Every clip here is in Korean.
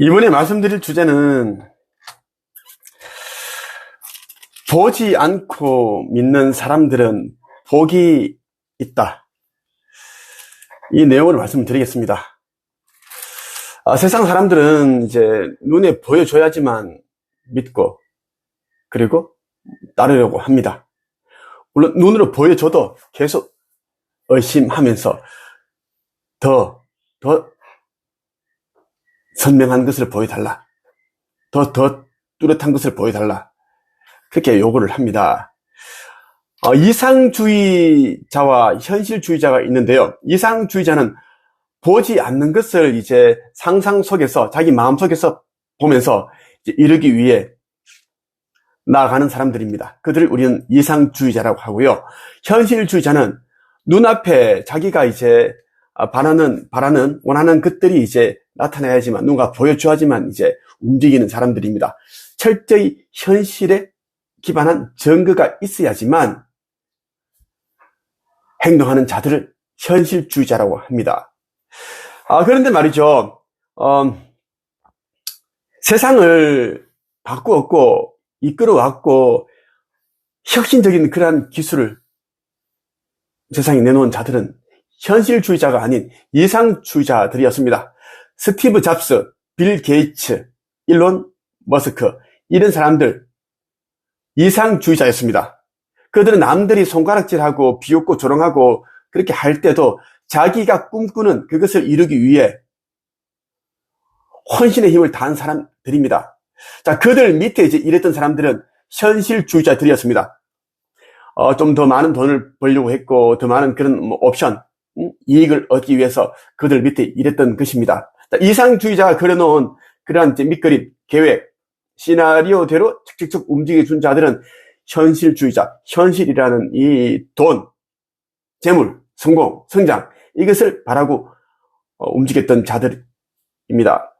이번에 말씀드릴 주제는 보지 않고 믿는 사람들은 복이 있다. 이 내용을 말씀드리겠습니다. 아, 세상 사람들은 이제 눈에 보여줘야지만 믿고 그리고 따르려고 합니다. 물론 눈으로 보여줘도 계속 의심하면서 더, 더 선명한 것을 보여달라. 더, 더 뚜렷한 것을 보여달라. 그렇게 요구를 합니다. 어, 이상주의자와 현실주의자가 있는데요. 이상주의자는 보지 않는 것을 이제 상상 속에서, 자기 마음 속에서 보면서 이르기 위해 나아가는 사람들입니다. 그들을 우리는 이상주의자라고 하고요. 현실주의자는 눈앞에 자기가 이제 바라는, 바라는, 원하는 것들이 이제 나타나야지만, 누가 보여줘야지만 이제 움직이는 사람들입니다. 철저히 현실에 기반한 증거가 있어야지만 행동하는 자들을 현실주의자라고 합니다. 아, 그런데 말이죠. 어, 세상을 바꾸었고, 이끌어왔고, 혁신적인 그러한 기술을 세상에 내놓은 자들은 현실주의자가 아닌 이상주의자들이었습니다. 스티브 잡스, 빌 게이츠, 일론 머스크, 이런 사람들, 이상주의자였습니다. 그들은 남들이 손가락질하고 비웃고 조롱하고 그렇게 할 때도 자기가 꿈꾸는 그것을 이루기 위해 헌신의 힘을 다한 사람들입니다. 자, 그들 밑에 이제 일했던 사람들은 현실주의자들이었습니다. 어, 좀 더 많은 돈을 벌려고 했고, 더 많은 그런 뭐 옵션, 음? 이익을 얻기 위해서 그들 밑에 일했던 것입니다. 자, 이상주의자가 그려놓은 그러한 밑그림, 계획, 시나리오대로 척척척 움직여준 자들은 현실주의자, 현실이라는 이 돈, 재물, 성공, 성장, 이것을 바라고 어, 움직였던 자들입니다.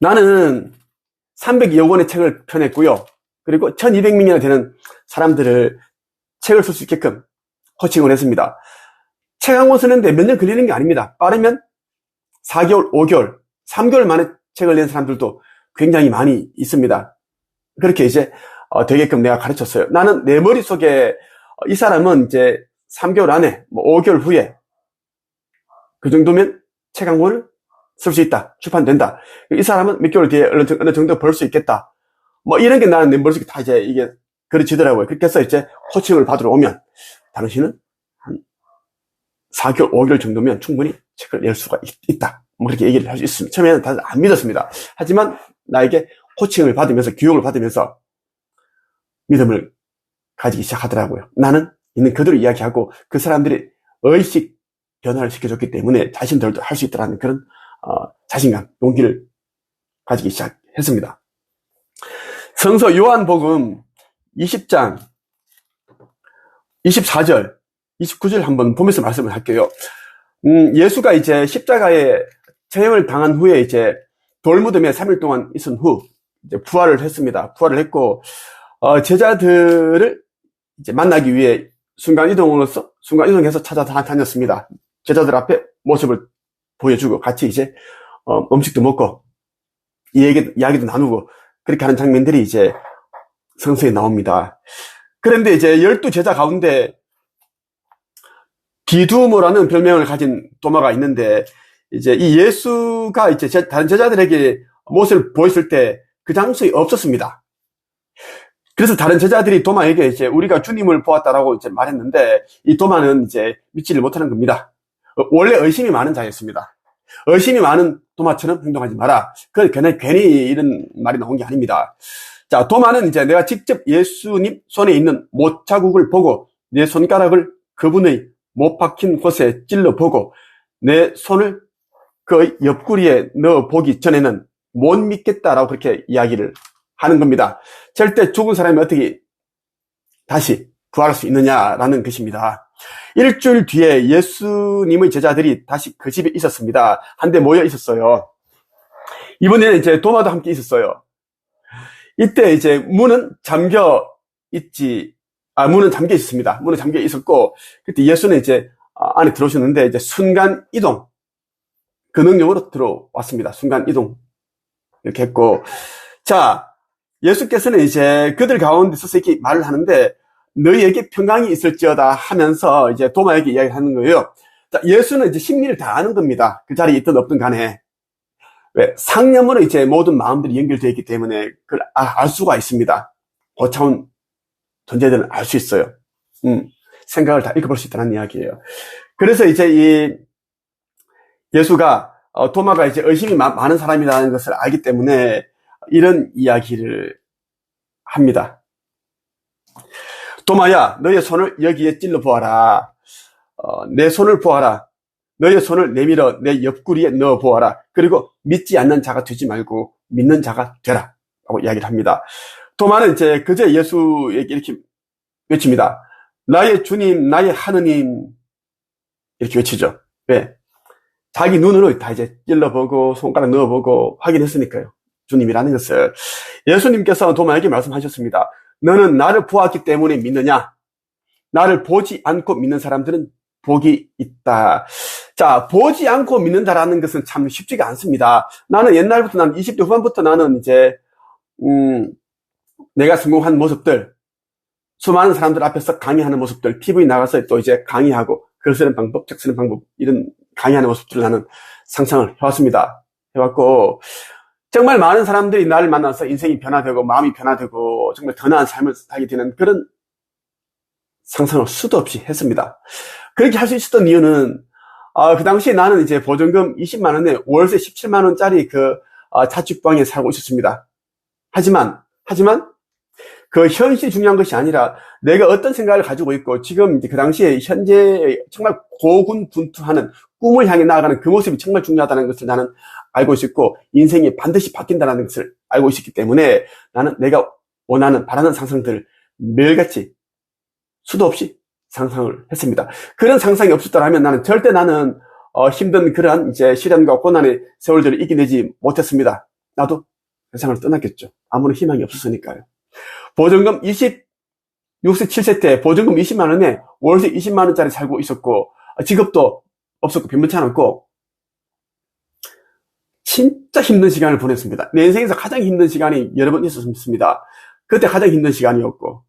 나는 302억 원의 책을 펴냈고요. 그리고 1200명이나 되는 사람들을 책을 쓸 수 있게끔 코칭을 했습니다. 책 한 권 쓰는데 몇 년 걸리는 게 아닙니다. 빠르면 4개월, 5개월, 3개월 만에 책을 낸 사람들도 굉장히 많이 있습니다. 그렇게 이제 어, 되게끔 내가 가르쳤어요. 나는 내 머릿속에 어, 이 사람은 이제 3개월 안에 뭐 5개월 후에 그 정도면 책 한 권을 쓸 수 있다. 출판된다. 이 사람은 몇 개월 뒤에 어느, 정도 벌 수 있겠다. 뭐 이런 게 나는 내 머릿속에 다 이제 이게 그려지더라고요. 그렇게 해서 이제 코칭을 받으러 오면 당신은 한 4개월, 5개월 정도면 충분히 책을 낼 수가 있, 다 뭐 그렇게 얘기를 할 수 있습니다. 처음에는 다들 안 믿었습니다. 하지만 나에게 코칭을 받으면서 교육을 받으면서 믿음을 가지기 시작하더라고요. 나는 있는 그대로 이야기하고 그 사람들이 의식 변화를 시켜줬기 때문에 자신들도 할 수 있다는 그런 어, 자신감, 용기를 가지기 시작했습니다. 성서 요한복음 20장 24절, 29절 한번 보면서 말씀을 할게요. 음, 예수가 이제 십자가에 체형을 당한 후에 이제 돌무덤에 3일 동안 있은 후 이제 부활을 했습니다. 부활을 했고 어, 제자들을 이제 만나기 위해 순간 이동으로서 순간 이동해서 찾아다녔습니다. 제자들 앞에 모습을 보여주고 같이 이제 어, 음식도 먹고 이야기, 이야기도 나누고 그렇게 하는 장면들이 이제 성서에 나옵니다. 그런데 이제 열두 제자 가운데 디두모라는 별명을 가진 도마가 있는데 이제 이 예수가 이제 다른 제자들에게 모습을 보였을 때 그 장소에 없었습니다. 그래서 다른 제자들이 도마에게 이제 우리가 주님을 보았다라고 이제 말했는데 이 도마는 이제 믿지를 못하는 겁니다. 어, 원래 의심이 많은 자였습니다. 의심이 많은 도마처럼 행동하지 마라. 그 괜히, 괜히 이런 말이 나온 게 아닙니다. 자, 도마는 이제 내가 직접 예수님 손에 있는 못 자국을 보고 내 손가락을 그분의 못 박힌 곳에 찔러 보고 내 손을 그 옆구리에 넣어 보기 전에는 못 믿겠다라고 그렇게 이야기를 하는 겁니다. 절대 죽은 사람이 어떻게 다시 부활할 수 있느냐라는 것입니다. 일주일 뒤에 예수님의 제자들이 다시 그 집에 있었습니다. 한데 모여 있었어요. 이번에는 이제 도마도 함께 있었어요. 이때 이제 문은 잠겨 있지, 아, 문은 잠겨 있었습니다. 문은 잠겨 있었고, 그때 예수는 이제 안에 들어오셨는데, 이제 순간 이동, 그 능력으로 들어왔습니다. 순간 이동 이렇게 했고, 자, 예수께서는 이제 그들 가운데 서서 이렇게 말을 하는데, 너희에게 평강이 있을지어다 하면서 이제 도마에게 이야기하는 거예요. 자, 예수는 이제 심리를 다 아는 겁니다. 그 자리에 있든 없든 간에. 왜? 상념으로 이제 모든 마음들이 연결되어 있기 때문에 그걸 아, 알 수가 있습니다. 고차원 존재들은 알수 있어요. 음, 생각을 다 읽어볼 수 있다는 이야기예요. 그래서 이제 이 예수가 어, 도마가 이제 의심이 마, 많은 사람이라는 것을 알기 때문에 이런 이야기를 합니다. 도마야, 너의 손을 여기에 찔러 보아라. 어, 내 손을 보아라. 너의 손을 내밀어 내 옆구리에 넣어 보아라. 그리고 믿지 않는 자가 되지 말고 믿는 자가 되라. 라고 이야기를 합니다. 도마는 이제 그제 예수에게 이렇게 외칩니다. 나의 주님, 나의 하느님. 이렇게 외치죠. 왜? 자기 눈으로 다 이제 찔러보고 손가락 넣어보고 확인했으니까요. 주님이라는 것을. 예수님께서 도마에게 말씀하셨습니다. 너는 나를 보았기 때문에 믿느냐? 나를 보지 않고 믿는 사람들은 복이 있다. 자, 보지 않고 믿는다라는 것은 참 쉽지가 않습니다. 나는 옛날부터 난 20대 후반부터 나는 이제 음, 내가 성공한 모습들, 수많은 사람들 앞에서 강의하는 모습들, TV에 나가서 또 이제 강의하고 글 쓰는 방법, 책 쓰는 방법 이런 강의하는 모습들을 나는 상상을 해왔습니다. 해왔고 정말 많은 사람들이 나를 만나서 인생이 변화되고 마음이 변화되고 정말 더 나은 삶을 살게 되는 그런 상상을 수도 없이 했습니다. 그렇게 할 수 있었던 이유는 어, 그 당시에 나는 이제 보증금 20만 원에 월세 17만 원짜리 그 어, 자취방에 살고 있었습니다. 하지만 하지만 그 현실이 중요한 것이 아니라 내가 어떤 생각을 가지고 있고 지금 그 당시에 현재 정말 고군분투하는 꿈을 향해 나아가는 그 모습이 정말 중요하다는 것을 나는 알고 있었고 인생이 반드시 바뀐다는 것을 알고 있었기 때문에 나는 내가 원하는 바라는 상상들을 매일같이 수도 없이 상상을 했습니다. 그런 상상이 없었더라면 나는 절대 나는 어, 힘든 그러한 이제 시련과 고난의 세월들을 이겨내지 못했습니다. 나도 세상을 떠났겠죠. 아무런 희망이 없었으니까요. 보증금 26세, 7세 때 보증금 20만 원에 월세 20만 원짜리 살고 있었고 직업도 없었고 변변치 않았고 진짜 힘든 시간을 보냈습니다. 내 인생에서 가장 힘든 시간이 여러 번 있었습니다. 그때 가장 힘든 시간이었고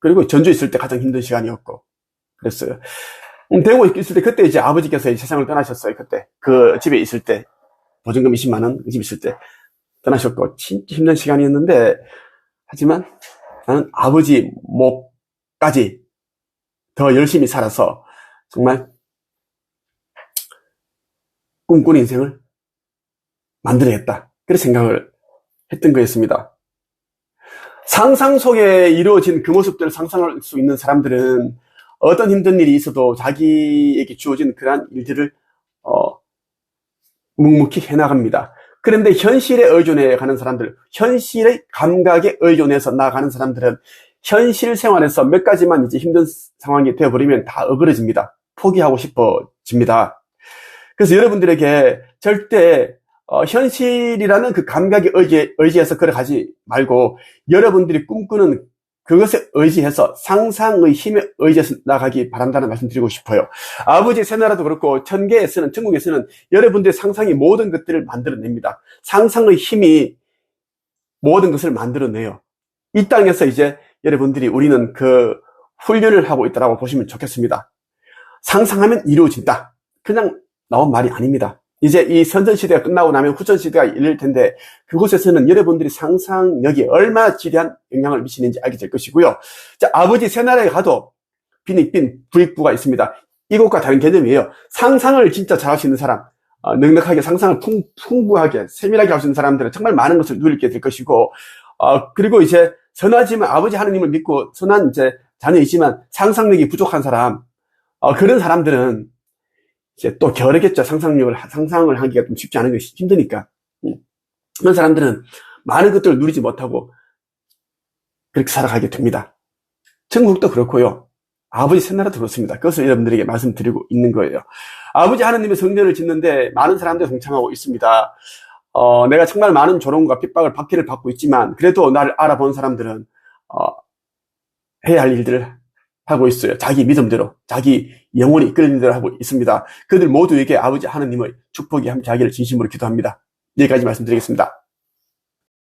그리고 전주 있을 때 가장 힘든 시간이었고 그랬어요. 음, 대구 있을 때 그때 이제 아버지께서 세상을 떠나셨어요. 그때 그 집에 있을 때 보증금 20만 원 그 집 있을 때 떠나셨고 진짜 힘든 시간이었는데 하지만 나는 아버지 목까지 더 열심히 살아서 정말 꿈꾸는 인생을 만들어야겠다. 그런 생각을 했던 거였습니다. 상상 속에 이루어진 그 모습들을 상상할 수 있는 사람들은 어떤 힘든 일이 있어도 자기에게 주어진 그러한 일들을 어, 묵묵히 해나갑니다. 그런데 현실에 의존해 가는 사람들, 현실의 감각에 의존해서 나가는 사람들은 현실 생활에서 몇 가지만 이제 힘든 상황이 되어버리면 다 어그러집니다. 포기하고 싶어집니다. 그래서 여러분들에게 절대 어, 현실이라는 그 감각에 의지, 의지해서 걸어가지 말고 여러분들이 꿈꾸는 그것에 의지해서 상상의 힘에 의지해서 나가기 바란다는 말씀 드리고 싶어요. 아버지 새나라도 그렇고 천계에서는 천국에서는 여러분들의 상상이 모든 것들을 만들어냅니다. 상상의 힘이 모든 것을 만들어내요. 이 땅에서 이제 여러분들이 우리는 그 훈련을 하고 있다고 보시면 좋겠습니다. 상상하면 이루어진다. 그냥 나온 말이 아닙니다. 이제 이 선전시대가 끝나고 나면 후전시대가 열릴 텐데 그곳에서는 여러분들이 상상력이 얼마나 지대한 영향을 미치는지 알게 될 것이고요. 자, 아버지 새나라에 가도 빈익빈 부익부가 있습니다. 이것과 다른 개념이에요. 상상을 진짜 잘할 수 있는 사람, 어, 넉넉하게 상상을 풍, 풍부하게 세밀하게 할 수 있는 사람들은 정말 많은 것을 누리게 될 것이고 어, 그리고 이제 선하지만 아버지 하느님을 믿고 선한 이제 자녀이지만 상상력이 부족한 사람 어, 그런 사람들은 이제 또 겨르겠죠. 상상력을, 상상을 하기가 좀 쉽지 않은 것이 힘드니까. 음. 그런 사람들은 많은 것들을 누리지 못하고 그렇게 살아가게 됩니다. 천국도 그렇고요. 아버지 새나라도 그렇습니다. 그것을 여러분들에게 말씀드리고 있는 거예요. 아버지 하나님의 성전을 짓는데 많은 사람들이 동참하고 있습니다. 어, 내가 정말 많은 조롱과 핍박을 박해를 받고 있지만 그래도 나를 알아본 사람들은 어, 해야 할 일들을 하고 있어요. 자기 믿음대로, 자기 영혼이 이끌리는 대로 하고 있습니다. 그들 모두에게 아버지 하나님의 축복이 함께 하기를 진심으로 기도합니다. 여기까지 말씀드리겠습니다.